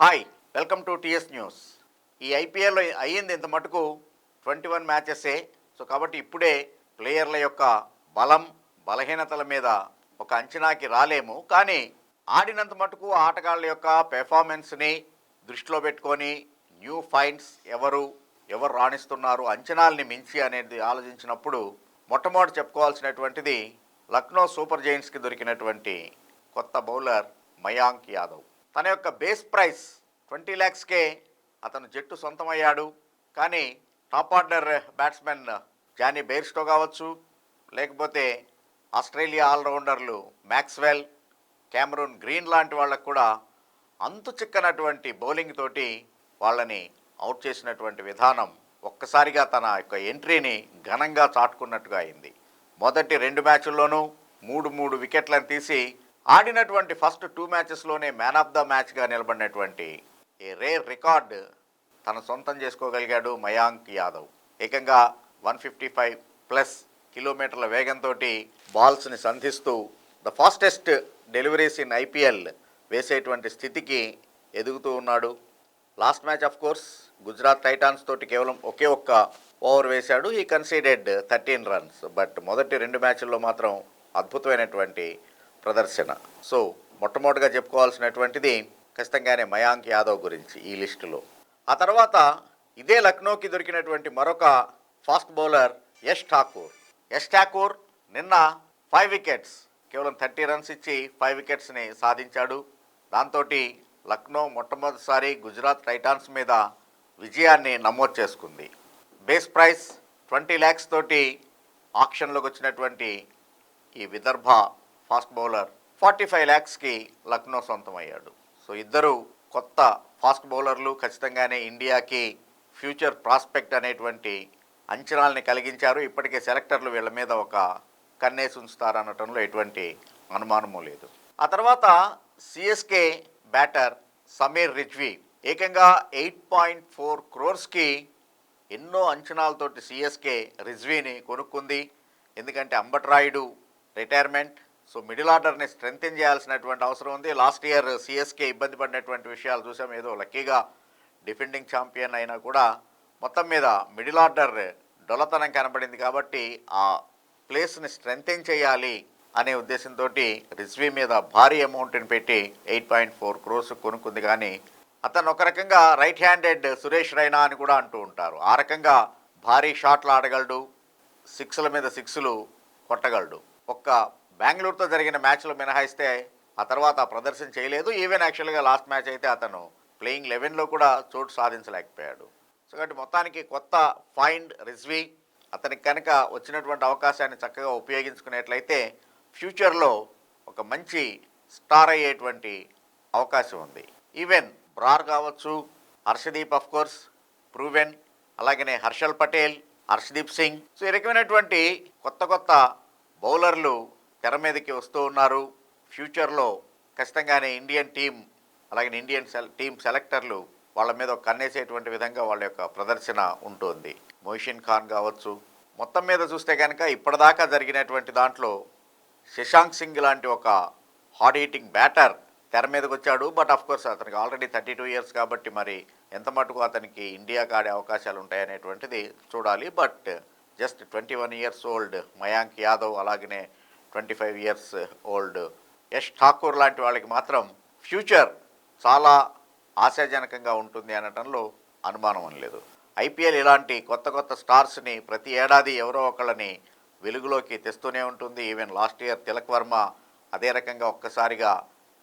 Hi welcome to TS news ఈ ఐపీఎల్లో అయ్యింది ఇంత మటుకు ట్వంటీ వన్ మ్యాచెసే. సో కాబట్టి ఇప్పుడే ప్లేయర్ల యొక్క బలం బలహీనతల మీద ఒక అంచనాకి రాలేము. కానీ ఆడినంత మటుకు ఆటగాళ్ళ యొక్క పెర్ఫార్మెన్స్ని దృష్టిలో పెట్టుకొని న్యూ ఫైన్స్ ఎవరు ఎవరు రాణిస్తున్నారు అంచనాల్ని మించి అనేది ఆలోచించినప్పుడు మొట్టమొదటి చెప్పుకోవాల్సినటువంటిది లక్నో సూపర్ జైంట్స్కి దొరికినటువంటి కొత్త బౌలర్ మయాంక్ యాదవ్. తన యొక్క బేస్ ప్రైస్ ట్వంటీ ల్యాక్స్కే అతను జట్టు సొంతమయ్యాడు. కానీ top order batsmen Jonny Bairstow కావచ్చు లేకపోతే ఆస్ట్రేలియా ఆల్రౌండర్లు మ్యాక్స్వెల్ క్యామరూన్ గ్రీన్ లాంటి వాళ్ళకు కూడా అంతు చిక్కనటువంటి బౌలింగ్ తోటి వాళ్ళని అవుట్ చేసినటువంటి విధానం ఒక్కసారిగా తన యొక్క ఎంట్రీని ఘనంగా చాటుకున్నట్టుగా అయింది. మొదటి రెండు మ్యాచ్ల్లోనూ మూడు మూడు వికెట్లను తీసి ఆడినటువంటి ఫస్ట్ టూ మ్యాచెస్లోనే మ్యాన్ ఆఫ్ ద మ్యాచ్గా నిలబడినటువంటి ఏ రేర్ రికార్డ్ తన సొంతం చేసుకోగలిగాడు మయాంక్ యాదవ్. ఏకంగా వన్ ఫిఫ్టీ ఫైవ్ ప్లస్ కిలోమీటర్ల వేగంతో బాల్స్ని సంధిస్తూ the fastest deliveries in IPL వేసేటువంటి స్థితికి ఎదుగుతూ ఉన్నాడు. Last match of course Gujarat Titans తోటి కేవలం ఒకే ఒక్క ఓవర్ వేశాడు. ఈ కన్సీడెడ్ థర్టీన్ రన్స్. బట్ మొదటి రెండు మ్యాచ్ల్లో మాత్రం అద్భుతమైనటువంటి ప్రదర్శన. సో మొట్టమొదటిగా చెప్పుకోవాల్సినటువంటిది ఖచ్చితంగానే మయాంక్ యాదవ్ గురించి ఈ లిస్టులో. ఆ తర్వాత ఇదే లక్నోకి దొరికినటువంటి మరొక ఫాస్ట్ బౌలర్ యష్ ఠాకూర్. యష్ ఠాకూర్ నిన్న ఫైవ్ వికెట్స్ కేవలం థర్టీ రన్స్ ఇచ్చి ఫైవ్ వికెట్స్ని సాధించాడు. దాంతో లక్నో మొట్టమొదటిసారి గుజరాత్ టైటాన్స్ మీద విజయాన్ని నమోదు చేసుకుంది. బేస్ ప్రైస్ ట్వంటీ ల్యాక్స్ తోటి ఆక్షన్లోకి వచ్చినటువంటి ఈ Vidarbha fast bowler. Forty five ల్యాక్స్కి Lucknow సొంతమయ్యాడు. సో ఇద్దరు కొత్త ఫాస్ట్ బౌలర్లు ఖచ్చితంగానే ఇండియాకి ఫ్యూచర్ ప్రాస్పెక్ట్ అనేటువంటి అంచనాల్ని కలిగించారు. ఇప్పటికే సెలెక్టర్లు వీళ్ళ మీద ఒక కన్నేసి ఉంచుతారనటంలో ఎటువంటి అనుమానము లేదు. ఆ తర్వాత సిఎస్కే బ్యాటర్ సమీర్ రిజ్వీ ఏకంగా ఎయిట్ పాయింట్ ఫోర్ క్రోర్స్కి ఎన్నో అంచనాలతోటి సిఎస్కే రిజ్వీని కొనుక్కుంది. ఎందుకంటే అంబట్రాయుడు రిటైర్మెంట్ సో మిడిల్ ఆర్డర్ని స్ట్రెంగ్తెన్ చేయాల్సినటువంటి అవసరం ఉంది. లాస్ట్ ఇయర్ సిఎస్కే ఇబ్బంది పడినటువంటి విషయాలు చూసాం. ఏదో లక్కీగా డిఫెండింగ్ ఛాంపియన్ అయినా కూడా మొత్తం మీద మిడిల్ ఆర్డర్ డొలతనం కనబడింది కాబట్టి ఆ ప్లేస్ని స్ట్రెంగ్తెన్ చేయాలి అనే ఉద్దేశంతో రిజ్వీ మీద భారీ అమౌంట్ని పెట్టి ఎయిట్ పాయింట్ ఫోర్ క్రోర్స్ కొనుక్కుంది. కానీ అతను ఒక రకంగా రైట్ హ్యాండెడ్ సురేష్ రైనా అని కూడా అంటూ ఉంటారు. ఆ రకంగా భారీ షాట్లు ఆడగలడు. సిక్స్ల మీద సిక్స్లు కొట్టగలడు. ఒక్క బెంగళూరుతో జరిగిన మ్యాచ్లో మినహాయిస్తే ఆ తర్వాత ప్రదర్శన చేయలేదు. ఈవెన్ యాక్చువల్గా లాస్ట్ మ్యాచ్ అయితే అతను ప్లేయింగ్ లెవెన్లో కూడా చోటు సాధించలేకపోయాడు. సో కాబట్టి మొత్తానికి కొత్త ఫైండ్ రిజ్వీ అతనికి కనుక వచ్చినటువంటి అవకాశాన్ని చక్కగా ఉపయోగించుకునేట్లయితే ఫ్యూచర్లో ఒక మంచి స్టార్ అయ్యేటువంటి అవకాశం ఉంది. ఈవెన్ బ్రార్ కావచ్చు హర్షదీప్ అఫ్ కోర్స్ ప్రూవెన్ అలాగనే హర్షల్ పటేల్ హర్షదీప్ సింగ్ సో ఈ రకమైనటువంటి కొత్త కొత్త బౌలర్లు తెర మీదకి వస్తూ ఉన్నారు. ఫ్యూచర్లో ఖచ్చితంగానే ఇండియన్ టీం అలాగే ఇండియన్ సెల్ టీం సెలెక్టర్లు వాళ్ళ మీద కన్నేసేటువంటి విధంగా వాళ్ళ యొక్క ప్రదర్శన ఉంటుంది. మొయిషిన్ ఖాన్ కావచ్చు. మొత్తం మీద చూస్తే కనుక ఇప్పటిదాకా జరిగినటువంటి దాంట్లో శశాంక్ సింగ్ లాంటి ఒక హార్డ్ హీటింగ్ బ్యాటర్ తెర మీదకి వచ్చాడు. బట్ ఆఫ్ కోర్స్ అతనికి ఆల్రెడీ థర్టీ టూ ఇయర్స్ కాబట్టి మరి ఎంత మటుకు అతనికి ఇండియాకి ఆడే అవకాశాలు ఉంటాయనేటువంటిది చూడాలి. But just twenty one years old Mayank Yadav అలాగనే twenty five years old Yash Thakur లాంటి వాళ్ళకి మాత్రం ఫ్యూచర్ చాలా ఆశాజనకంగా ఉంటుంది అనటంలో అనుమానం లేదు. ఐపీఎల్ ఇలాంటి కొత్త కొత్త స్టార్స్ని ప్రతి ఏడాది ఎవరో ఒకళ్ళని వెలుగులోకి తెస్తూనే ఉంటుంది. Even last year Tilak Varma అదే రకంగా ఒక్కసారిగా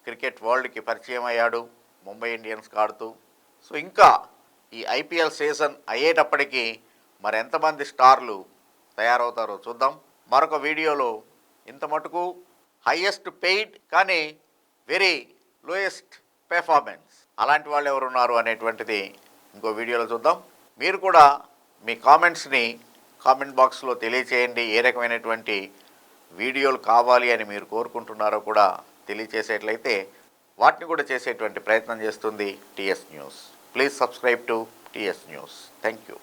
క్రికెట్ వరల్డ్కి పరిచయం అయ్యాడు ముంబై ఇండియన్స్కి ఆడుతూ సో ఇంకా ఈ ఐపీఎల్ సీజన్ అయ్యేటప్పటికీ మరెంతమంది స్టార్లు తయారవుతారో చూద్దాం. మరొక వీడియోలో ఇంత మటుకు హైయెస్ట్ పెయిడ్ కానీ వెరీ లోయెస్ట్ పెర్ఫార్మెన్స్ అలాంటి వాళ్ళు ఎవరు ఉన్నారు అనేటువంటిది ఇంకో వీడియోలో చూద్దాం. మీరు కూడా మీ కామెంట్స్ని కామెంట్ బాక్స్లో తెలియచేయండి. ఏ రకమైనటువంటి వీడియోలు కావాలి అని మీరు కోరుకుంటున్నారో కూడా తెలియచేసేట్లయితే వాటిని కూడా చేసేటువంటి ప్రయత్నం చేస్తుంది TS news please subscribe to TS news thank you